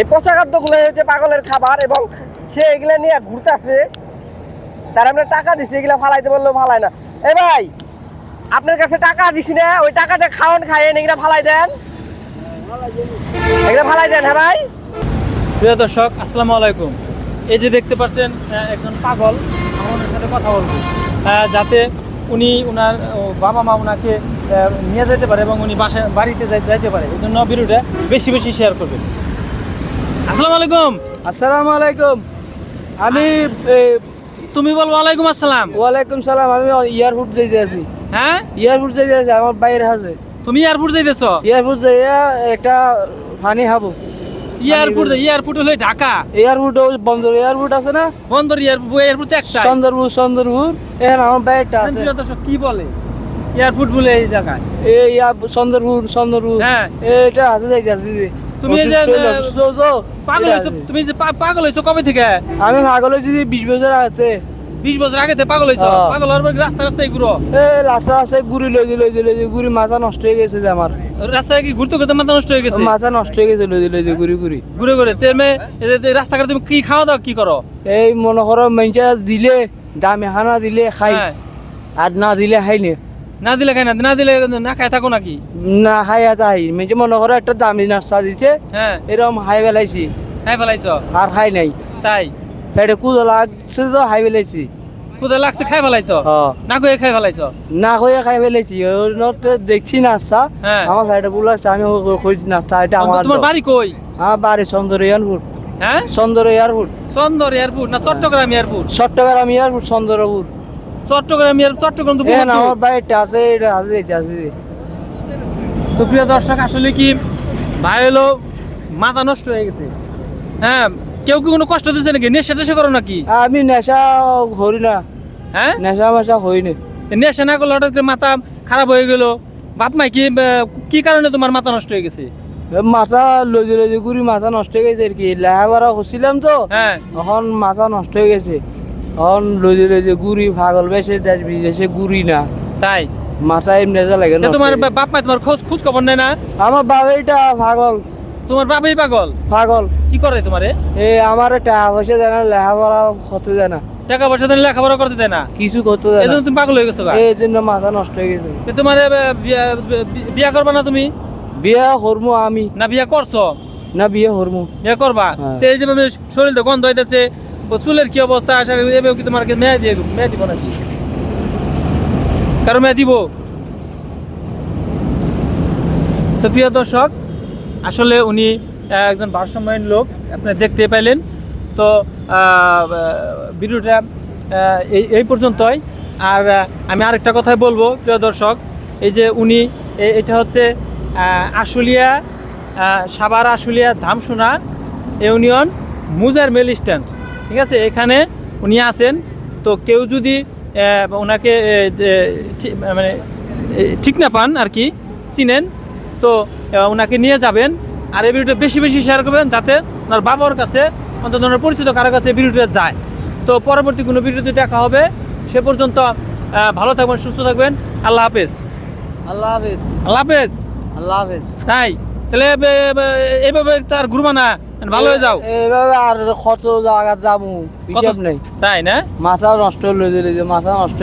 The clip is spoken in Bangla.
এই পচা খাদ্যগুলো হচ্ছে পাগলের খাবার এবং সে এগুলা নিয়ে ঘুরতেছে, তার আমরা টাকা দিছি, এগুলা ফালাইতে বললেও ফালায় না। এ ভাই, আপনার কাছে টাকা দিছি না, ওই টাকাতে খাওয়ান খাইয়েন এগুলা ফালাই দেন। এগুলা ফালাই দেন হ্যাঁ ভাই? প্রিয় দর্শক, আসসালামু আলাইকুম। এই যে দেখতে পাচ্ছেন একজন পাগল আমাদের সাথে কথা বলব। যাতে উনি ওনার বাবা মা ওনাকে নিয়ে যেতে পারে এবং উনি বাসায়, বাড়িতে যাইতে পারে। এই জন্য ভিডিওটা বেশি বেশি শেয়ার করবেন। আসসালামু আলাইকুম। আসসালামু আলাইকুম। আমি তুমি বল ওয়ালাইকুম আসসালাম। ওয়ালাইকুম সালাম আমি এয়ারপোর্ট যাইতে আছি। হ্যাঁ? এয়ারপোর্ট যাইতে আছি আমার বাইরে আছে তুমি এয়ারপোর্ট যাইতেছ? এয়ারপোর্ট যাইয়া একটা পানি খাব। এয়ারপোর্ট এয়ারপোর্ট হলে ঢাকা। এয়ারপোর্ট বন্দর এয়ারপোর্ট আছে না? বন্দর এয়ারপোর্ট এয়ারপোর্ট একটা। চন্দ্রপুর চন্দ্রপুর এখানে আমার বাইরটা আছে। কি বলে? এয়ারপোর্ট বলে এই জায়গায়। এই চন্দ্রপুর চন্দ্রপুর। হ্যাঁ। এটা আছে যাইতে আছি। তুমি যে, তো, পাগল আছে। তুমি যে পাগল হয়েছো কবে থেকে? আমি পাগল যে বিশ বছর আছে বিশ বছর আগে থেকে পাগল হয়েছো? হ্যাঁ। পাগল হওয়ার পর রাস্তা রাস্তায় ঘুরো। এই লাসা আছে গুড়ি লই লই দিল গুড়ি মাথা নষ্ট হয়ে গেছে যে আমার। রাস্তায় কি ঘুরতে ঘুরতে মাথা নষ্ট হয়ে গেছে? মাথা নষ্ট হয়ে গেছে লই দিল গুড়ি গুড়ি ঘুরে ঘুরে। তেমে রাস্তাঘাটে তুমি কি খাওয়া দাওয়া কি করো? এই মনে করো মেঞ্চা দিলে দামে হানা দিলে খাই। হ্যাঁ। আর না দিলে খাই না। না দিলে খাই না না দিলে না খাই থাকো নাকি? না আর খাই মেঞ্চে মনে করো একটা দামি নাস্তা দিছে হ্যাঁ। এরকম হাই বেলাইছি খাই ফেলাইছ? আর খাই নাই। তাই? পেটে কুদো লাগছে তো হাই বেলাইছি কোথায় লাগছে খাই ফেলাইছ। না কয়ে খাই ফেলাইছ? না হয়ে খাই ওতে দেখছি নাস্তা। হ্যাঁ। আমার পেটে বুলাচ্ছে আমি কই নাস্তা এটা আমার তোমার। বাড়ি কই? আমার বাড়ি চন্দর এয়ারপোর্ট। হ্যাঁ? চন্দর এয়ারপোর্ট। চন্দর এয়ারপোর্ট না চট্টগ্রাম এয়ারপোর্ট? চট্টগ্রাম এয়ারপোর্ট চন্দ্রপুর চট্টগ্রাম চট্টগ্রাম তো। আমার বাড়িটা আছে এটা আছে এটা আছে তো প্রিয় দর্শক আসলে কি ভাই হলো মাথা নষ্ট হয়ে গেছে। হ্যাঁ কেউ কি কোনো কষ্ট দিচ্ছে নাকি? নেশা টেশা করো নাকি? আমি নেশা করি না। হ্যাঁ? নেশা মেশা হই না। নেশা না করলে হঠাৎ করে মাথা খারাপ হয়ে গেল। বাপ মাই কি কি কারণে তোমার মাথা নষ্ট হয়ে গেছে? মাথা লজি লজি ঘুরি মাথা নষ্ট হয়ে গেছে আর কি। লেখাপড়া করছিলাম তো হ্যাঁ। এখন মাথা নষ্ট হয়ে গেছে। এখন লজি লজি ঘুরি পাগল বেশে দেশ বিদেশে ঘুরি না। তাই? মাথা এমনি লাগে নষ্ট তোমার। বাপ মাই তোমার খোঁজ খোঁজ খবর নেয় না? আমার বাবাইটা পাগল। তোমার বাবাই পাগল? পাগল। কি করে তোমারে? এ আমার টাকা পয়সা দেয় না লেখাপড়া করতে দেয় না। টাকা পয়সা লেখাপড়া করতে দেয় না? কিছু করতে দেয় না। তুমি পাগল হয়ে গেছো এই জন্য মাথা নষ্ট হয়ে গেছে। তো তোমার বিয়া- করবা না তুমি? বিয়া করব আমি। না বিয়া করছ? না বিয়ে করব বিয়া করবা? হ্যাঁ। তো এই যে শরীর তো গন্ধ হইতেছে চুলের কি অবস্থা? আশা করি এভাবে কি তোমার মেয়ে দিয়ে মেয়ে দিব নাকি? কারও মেয়ে দিব? তো প্রিয় দর্শক, আসলে উনি একজন ভারসাম্যহীন লোক, আপনি দেখতে পাইলেন। তো ভিডিওটা এই এই পর্যন্তই। আর আমি আরেকটা কথাই বলব, প্রিয় দর্শক, এই যে উনি এটা হচ্ছে আশুলিয়া সাভার আশুলিয়া ধামসোনা ইউনিয়ন মুজার মেল স্ট্যান্ড। ঠিক আছে? এখানে উনি আছেন। তো কেউ যদি ওনাকে মানে ঠিক না পান আর কি চিনেন তো ওনাকে নিয়ে যাবেন আর এই ভিডিওটা বেশি বেশি শেয়ার করবেন যাতে ওনার বাবার কাছে অন্তত ওনার পরিচিত কারও কাছে ভিডিওটা যায়। তো পরবর্তী কোনো ভিডিওতে দেখা হবে। সে পর্যন্ত ভালো থাকবেন সুস্থ থাকবেন। আল্লাহ হাফেজ। আল্লাহ হাফেজ। আল্লাহ হাফেজ। আল্লাহ হাফেজ। তাই তাহলে এ- এ- এইভাবে তার ঘুরবা না। ভালো হয়ে যাও? এইভাবে আর কত জায়গা যাব? হিসাব নেই। তাই না? মাথা নষ্ট হয়ে যে মাথা নষ্ট